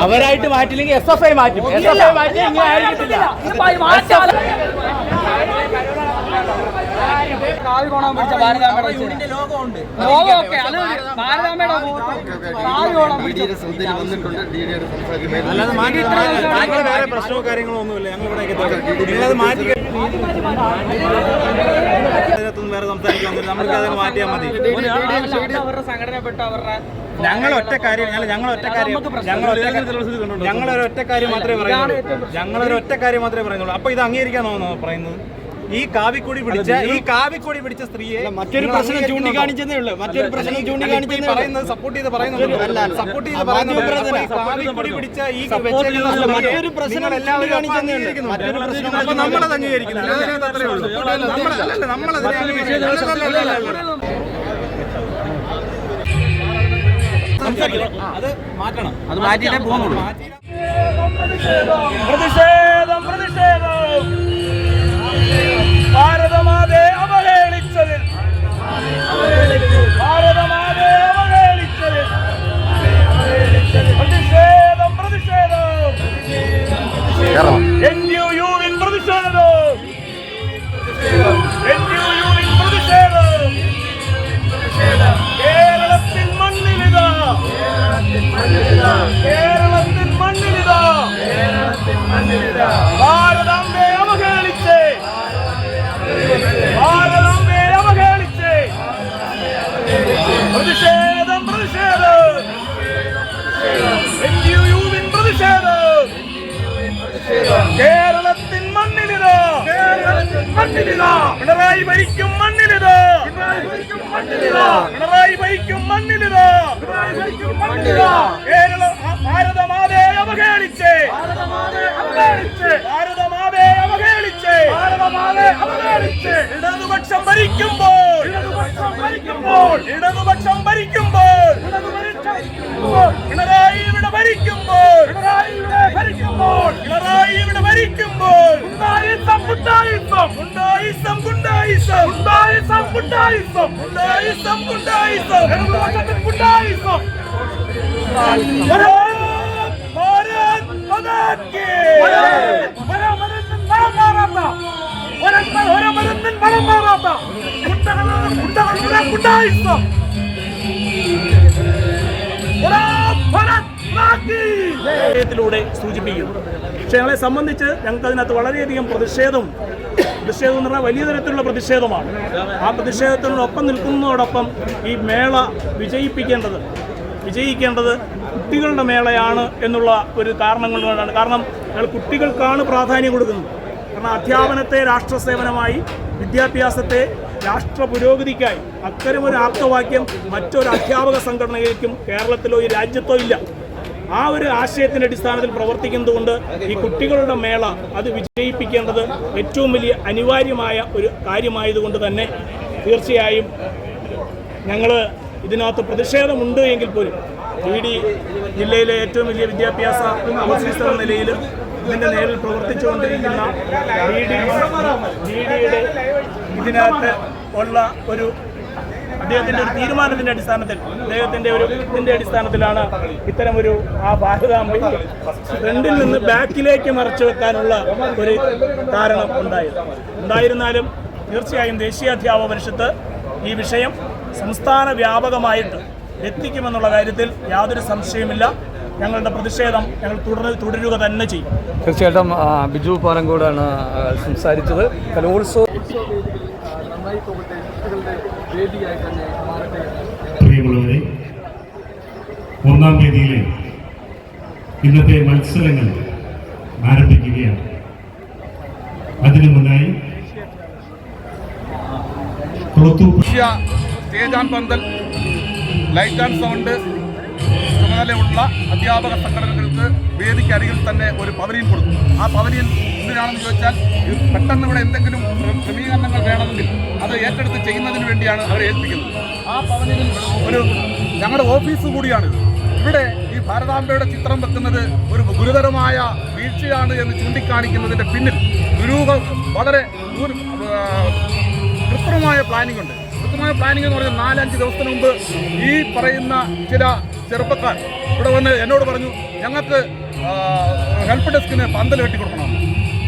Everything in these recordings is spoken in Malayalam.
അവരായിട്ട് മാറ്റില്ലെങ്കിൽ എസ് എഫ് ഐ മാറ്റും. എസ് എഫ് ഐ മാറ്റി ഇങ്ങനെ ആയിരിക്കത്തില്ല വേറെ പ്രശ്നമോ കാര്യങ്ങളോ ഒന്നുമില്ല. ഞങ്ങൾ ഇവിടെ മാറ്റി അതിനകത്തൊന്നും വേറെ സംസാരിക്കാൻ നമുക്ക് അതങ്ങ് മാറ്റിയാൽ മതി. ഞങ്ങൾ ഒറ്റ കാര്യം ഞങ്ങൾ ഞങ്ങൾ ഒറ്റ കാര്യം ഞങ്ങൾ ഒറ്റ ഞങ്ങൾ ഒറ്റ കാര്യം മാത്രമേ പറയുന്നുള്ളൂ. ഞങ്ങൾ ഒറ്റ കാര്യം മാത്രമേ പറയുന്നുള്ളൂ. അപ്പൊ ഇത് അംഗീകരിക്കാൻ തോന്നുന്നു പറയുന്നത്? ഈ കാവിക്കൊടി പിടിച്ച ഈ കാവിക്കൊടി പിടിച്ച സ്ത്രീയെ മറ്റൊരു പ്രശ്നം ചൂണ്ടിക്കാണിച്ചതേ ഉള്ളൂ മറ്റൊരു പ്രശ്നം ചൂണ്ടിക്കാണിച്ചതേ പറയുന്നത് സപ്പോർട്ട് ചെയ്ത് പറയുന്നുണ്ട് സപ്പോർട്ട് ചെയ്ത് പറയുന്നത് കാവിക്കൊടി പിടിച്ച ഈ മറ്റൊരു പ്രശ്നം എല്ലാവരും. മറ്റൊരു പ്രശ്നം നമ്മളത് അംഗീകരിക്കുന്നില്ല. സംസാരിക്കണം. അത് മാറ്റണം അത് മാറ്റിയിട്ടേ പോകുന്നുള്ളൂ പ്രതിഷേധം പ്രതിഷേധം ഭാരതമാതെ പിണറായി ഭരിക്കും മണ്ണിലിതാ പിണറായി ഭരിക്കും മണ്ണിലിതാ കേരള ഭാരതമാതെ അവഹേളിച്ച്. ഭാരതമാതെ അവഹേളിച്ച്. ഇടതുപക്ഷം ഭരിക്കുമ്പോൾ. ഭരിക്കുമ്പോൾ. ഇടതുപക്ഷം സൂചിപ്പിക്കുന്നു പക്ഷെ ഞങ്ങളെ സംബന്ധിച്ച് ഞങ്ങൾക്ക് അതിനകത്ത് വളരെയധികം പ്രതിഷേധം പ്രതിഷേധം എന്ന് പറഞ്ഞാൽ വലിയ തരത്തിലുള്ള പ്രതിഷേധമാണ്. ആ പ്രതിഷേധത്തിനോടൊപ്പം നിൽക്കുന്നതോടൊപ്പം ഈ മേള വിജയിപ്പിക്കേണ്ടത് വിജയിക്കേണ്ടത് കുട്ടികളുടെ മേളയാണ് എന്നുള്ള ഒരു കാരണം കൊണ്ടാണ്. കാരണം ഞങ്ങൾ കുട്ടികൾക്കാണ് പ്രാധാന്യം കൊടുക്കുന്നത്. കാരണം അധ്യാപനത്തെ രാഷ്ട്ര സേവനമായി വിദ്യാഭ്യാസത്തെ രാഷ്ട്ര പുരോഗതിക്കായി അത്തരമൊരു ആപ്തവാക്യം മറ്റൊരു അധ്യാപക സംഘടനകൾക്കും കേരളത്തിലോ ഈ രാജ്യത്തോ ഇല്ല. ആ ഒരു ആശയത്തിന്റെ അടിസ്ഥാനത്തിൽ പ്രവർത്തിക്കുന്നതുകൊണ്ട് ഈ കുട്ടികളുടെ മേള അത് വിജയിപ്പിക്കേണ്ടത് ഏറ്റവും വലിയ അനിവാര്യമായ ഒരു കാര്യമായതുകൊണ്ട് തന്നെ തീർച്ചയായും ഞങ്ങൾ ഇതിനകത്ത് പ്രതിഷേധമുണ്ട് എങ്കിൽ പോലും ബി ഡി ജില്ലയിലെ ഏറ്റവും വലിയ വിദ്യാഭ്യാസ ഓഫീസർ എന്ന നിലയിൽ ഇതിന്റെ നേരിൽ പ്രവർത്തിച്ചുകൊണ്ടിരിക്കുന്ന ബി ഡി ഡിയുടെ ഇതിനകത്ത് ഉള്ള ഒരു അദ്ദേഹത്തിന്റെ ഒരു തീരുമാനത്തിന്റെ അടിസ്ഥാനത്തിൽ അദ്ദേഹത്തിന്റെ ഒരു ഇതിന്റെ അടിസ്ഥാനത്തിലാണ് ഇത്തരം ഒരു ആ ഭാരതാംബയ്ക്ക് ഫ്രണ്ടിൽ നിന്ന് ബാക്കിലേക്ക് മറച്ചു വെക്കാനുള്ള ഒരു കാരണം ഉണ്ടായത്. ഉണ്ടായിരുന്നാലും തീർച്ചയായും ദേശീയ അധ്യാപക പരിഷത്ത് ഈ വിഷയം സംസ്ഥാന വ്യാപകമായിട്ട് എത്തിക്കുമെന്നുള്ള കാര്യത്തിൽ യാതൊരു സംശയമില്ല ഞങ്ങളുടെ പ്രതിഷേധം ഞങ്ങൾ തുടർ തുടരുക തന്നെ ചെയ്യും. തീർച്ചയായിട്ടും ബിജു പാലങ്കോടാണ് സംസാരിച്ചത്. കലോത്സവം നന്നായി പോകട്ടെ കുട്ടികളുടെ പ്രിയമുള്ളവരെ ഒന്നാം തീയതിയിലെ ഇന്നത്തെ മത്സരങ്ങൾ ആരംഭിക്കുകയാണ്. അതിനു മുന്നായി പന്തൽ ലൈറ്റ് ആൻഡ് സൗണ്ട് ചുമതലയുള്ള അധ്യാപക സംഘടനകൾക്ക് വേദിക്കരികിൽ തന്നെ ഒരു പവലിയൻ കൊടുക്കും ആ പവലിയൻ എന്തിനാണെന്ന് ചോദിച്ചാൽ പെട്ടെന്ന് ഇവിടെ എന്തെങ്കിലും ക്ര- ക്രമീകരണങ്ങൾ വേണമെങ്കിൽ അത് ഏറ്റെടുത്ത് ചെയ്യുന്നതിന് വേണ്ടിയാണ് അവരെ ഏൽപ്പിക്കുന്നത്. ആ പവലിയനിൽ ഒരു ഞങ്ങളുടെ ഓഫീസ് കൂടിയാണ് ഇവിടെ ഈ ഭാരതാംബയുടെ ചിത്രം വെക്കുന്നത് ഒരു ഗുരുതരമായ വീഴ്ചയാണ് എന്ന് ചൂണ്ടിക്കാണിക്കുന്നതിന്റെ പിന്നിൽ ദുരൂഹ വളരെ കൃത്രിമമായ പ്ലാനിംഗ് ഉണ്ട്. കൃത്യമായ പ്ലാനിംഗ് എന്ന് പറഞ്ഞാൽ നാലഞ്ച് ദിവസത്തിന് മുമ്പ് ഈ പറയുന്ന ചില ചെറുപ്പക്കാർ ഇവിടെ വന്ന് എന്നോട് പറഞ്ഞു ഞങ്ങൾക്ക് ഹെൽപ്പ് ഡെസ്കിന് പന്തൽ കെട്ടി കൊടുക്കണം.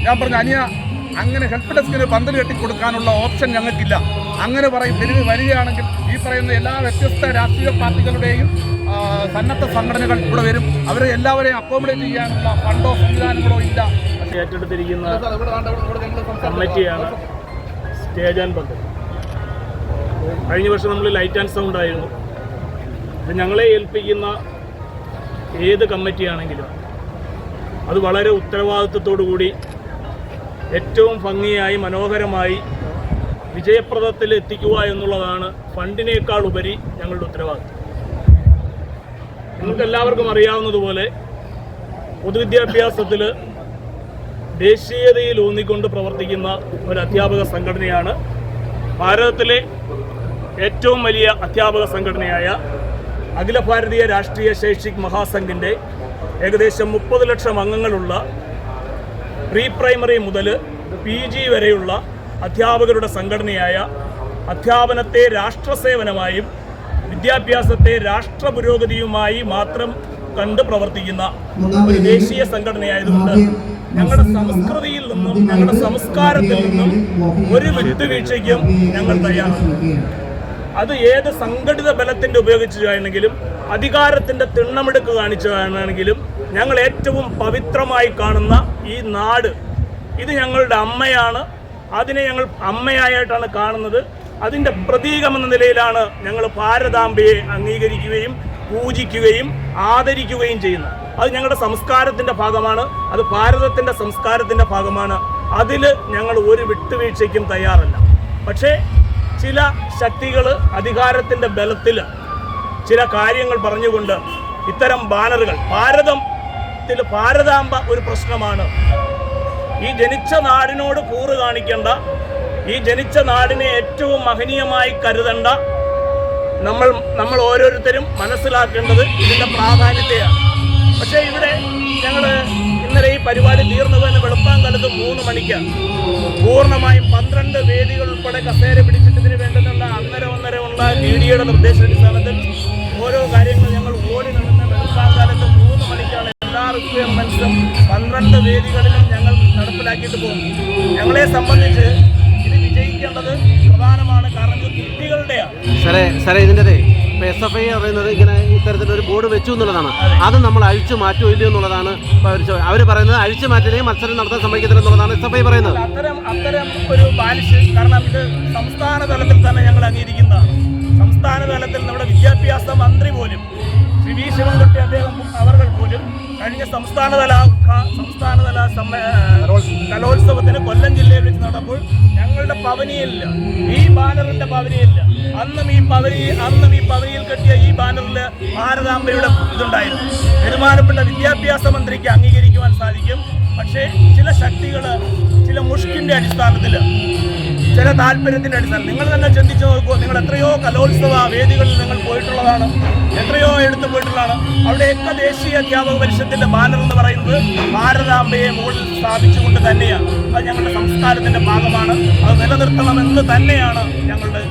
ഞാൻ പറഞ്ഞു അനിയ അങ്ങനെ ഹെൽപ്പ് ഡെസ്കിന് പന്തൽ കെട്ടി കൊടുക്കാനുള്ള ഓപ്ഷൻ ഞങ്ങൾക്കില്ല. അങ്ങനെ പറയും തെരുവ് വരികയാണെങ്കിൽ ഈ പറയുന്ന എല്ലാ വ്യത്യസ്ത രാഷ്ട്രീയ പാർട്ടികളുടെയും സന്നദ്ധ സംഘടനകൾ ഇവിടെ വരും. അവരെ എല്ലാവരെയും അക്കോമഡേറ്റ് ചെയ്യാനുള്ള ഫണ്ടോ സംവിധാനങ്ങളോ ഇല്ല. ഏറ്റെടുത്തിരിക്കുന്ന കമ്മിറ്റിയാണ് സ്റ്റേജ് ആൻഡ് പന്തൽ കഴിഞ്ഞ വർഷം നമ്മൾ ലൈറ്റ് ആൻഡ് സൗണ്ട് ആയിരുന്നു. അപ്പം ഞങ്ങളെ ഏൽപ്പിക്കുന്ന ഏത് കമ്മിറ്റിയാണെങ്കിലും അത് വളരെ കൂടി ഏറ്റവും ഭംഗിയായി മനോഹരമായി വിജയപ്രദത്തിൽ എത്തിക്കുക എന്നുള്ളതാണ് ഫണ്ടിനേക്കാൾ ഉപരി ഞങ്ങളുടെ ഉത്തരവാദിത്വം. നിങ്ങൾക്ക് എല്ലാവർക്കും അറിയാവുന്നതുപോലെ പൊതുവിദ്യാഭ്യാസത്തിൽ ദേശീയതയിൽ ഊന്നിക്കൊണ്ട് പ്രവർത്തിക്കുന്ന ഒരു അധ്യാപക സംഘടനയാണ് ഭാരതത്തിലെ ഏറ്റവും വലിയ അധ്യാപക സംഘടനയായ അഖില ഭാരതീയ രാഷ്ട്രീയ ശൈക്ഷിക് മഹാസംഘിന്റെ ഏകദേശം മുപ്പത് ലക്ഷം അംഗങ്ങളുള്ള പ്രീ പ്രൈമറി മുതൽ പി ജി വരെയുള്ള അധ്യാപകരുടെ സംഘടനയായ അധ്യാപനത്തെ രാഷ്ട്രസേവനമായും വിദ്യാഭ്യാസത്തെ രാഷ്ട്ര പുരോഗതിയുമായി മാത്രം കണ്ട് പ്രവർത്തിക്കുന്ന ഒരു ദേശീയ സംഘടനയായതുകൊണ്ട് ഞങ്ങളുടെ സംസ്കൃതിയിൽ നിന്നും ഞങ്ങളുടെ സംസ്കാരത്തിൽ നിന്നും ഒരു വിട്ടുവീഴ്ചയ്ക്കും ഞങ്ങൾ തയ്യാറാണ് അത് ഏത് സംഘടിത ബലത്തിന്റെ ഉപയോഗിച്ചാണെങ്കിലും അധികാരത്തിന്റെ തിണ്ണമെടുക്ക് കാണിച്ചതാണെങ്കിലും ഞങ്ങൾ ഏറ്റവും പവിത്രമായി കാണുന്ന ഈ നാട് ഇത് ഞങ്ങളുടെ അമ്മയാണ്. അതിനെ ഞങ്ങൾ അമ്മയായിട്ടാണ് കാണുന്നത്. അതിന്റെ പ്രതീകമെന്ന നിലയിലാണ് ഞങ്ങൾ ഭാരതാംബയെ അംഗീകരിക്കുകയും പൂജിക്കുകയും ആദരിക്കുകയും ചെയ്യുന്നത്. അത് ഞങ്ങളുടെ സംസ്കാരത്തിന്റെ ഭാഗമാണ് അത് ഭാരതത്തിന്റെ സംസ്കാരത്തിന്റെ ഭാഗമാണ്. അതിൽ ഞങ്ങൾ ഒരു വിട്ടുവീഴ്ചയ്ക്കും തയ്യാറല്ല. പക്ഷേ ചില ശക്തികൾ അധികാരത്തിന്റെ ബലത്തിൽ ചില കാര്യങ്ങൾ പറഞ്ഞുകൊണ്ട് ഇത്തരം ബാനറുകൾ ഭാരതത്തിൽ ഭാരതാംബ ഒരു പ്രശ്നമാണ്. ഈ ജനിച്ച നാടിനോട് കൂറ് കാണിക്കേണ്ട ഈ ജനിച്ച നാടിനെ ഏറ്റവും മഹനീയമായി കരുതേണ്ട നമ്മൾ നമ്മൾ ഓരോരുത്തരും മനസ്സിലാക്കേണ്ടത് ഇതിന്റെ പ്രാധാന്യത്തെയാണ്. പക്ഷേ ഇവിടെ ഞങ്ങൾ ഇന്നലെ ഈ പരിപാടി തീർന്നു പോയെന്ന് വെളുപ്പാങ്കാലത്ത് മൂന്ന് മണിക്കാണ്. പൂർണമായും പന്ത്രണ്ട് വേദികൾ ഉൾപ്പെടെ കസേര പിടിച്ചിട്ട് ഇതിന് വേണ്ടുന്നുള്ള ഒന്നര ഉള്ള ഡി ഡിയുടെ നിർദ്ദേശാടിസ്ഥാനത്തിൽ ഓരോ കാര്യങ്ങളും ഞങ്ങൾ ഓടി നടന്ന വെളുപ്പാക്കാലത്ത് മൂന്ന് മണിക്കാണ് എല്ലാ റിക്വയർമെൻസും പന്ത്രണ്ട് വേദികളിലും ഞങ്ങൾ നടപ്പിലാക്കിയിട്ട് പോകും ഞങ്ങളെ സംബന്ധിച്ച് ഇത് വിജയിക്കേണ്ടത് പ്രധാനമാണ്. കാരണം കുട്ടികളുടെയാണ്. സാറേ സാറേ ഇതിന്റെ എസ് എഫ് ഐ പറയുന്നത് ഇങ്ങനെ ഇത്തരത്തിലൊരു ബോർഡ് വെച്ചു എന്നുള്ളതാണ്. അത് നമ്മൾ അഴിച്ചു മാറ്റുമോ ഇല്ലയോ എന്നുള്ളതാണ് അവർ പറയുന്നത് അഴിച്ചു മാറ്റില്ലെങ്കിൽ മത്സരം നടത്താൻ സമ്മതിക്കത്തില്ല എന്നുള്ളതാണ് എസ് എഫ് ഐ പറയുന്നത് അത്തരം അത്തരം ഒരു പാലിഷ് കാരണം ഇത് സംസ്ഥാന തലത്തിൽ തന്നെ ഞങ്ങൾ അംഗീകരിക്കുന്നതാണ്. സംസ്ഥാന തലത്തിൽ നമ്മുടെ വിദ്യാഭ്യാസ മന്ത്രി പോലും ശ്രീ വി ശിവൻകുട്ടി അദ്ദേഹം അവർ പോലും കഴിഞ്ഞ സംസ്ഥാനതല സംസ്ഥാനതല കലോത്സവത്തിന് കൊല്ലം ജില്ലയിൽ വെച്ച് നടമ്പോൾ ഞങ്ങളുടെ പവനിയില്ല ഈ ബാനറിന്റെ പവനിയില്ല അന്നും ഈ പവനി അന്നും ഈ പവനിയിൽ കെട്ടിയ ഈ ബാനറിൽ ഭാരതാംബയുടെ ഇതുണ്ടായിരുന്നു. ബഹുമാനപ്പെട്ട വിദ്യാഭ്യാസ മന്ത്രിക്ക് അംഗീകരിക്കുവാൻ സാധിക്കും. പക്ഷേ ചില ശക്തികൾ ചില മുഷ്കിന്റെ അടിസ്ഥാനത്തിൽ ചില താല്പര്യത്തിന്റെ അടിസ്ഥാനം. നിങ്ങൾ തന്നെ ചിന്തിച്ചു നോക്കൂ നിങ്ങൾ എത്രയോ കലോത്സവ വേദികളിൽ നിങ്ങൾ പോയിട്ടുള്ളതാണ് എത്രയോ എടുത്തു പോയിട്ടുള്ളതാണ്. അവിടെയൊക്കെ ദേശീയ അധ്യാപക പരിഷത്തിന്റെ ബാനർ എന്ന് പറയുന്നത് ഭാരതാംബയെ മുകളിൽ സ്ഥാപിച്ചുകൊണ്ട് തന്നെയാണ്. അത് ഞങ്ങളുടെ സംസ്കാരത്തിന്റെ ഭാഗമാണ്. അത് നിലനിർത്തണമെന്ന് തന്നെയാണ് ഞങ്ങളുടെ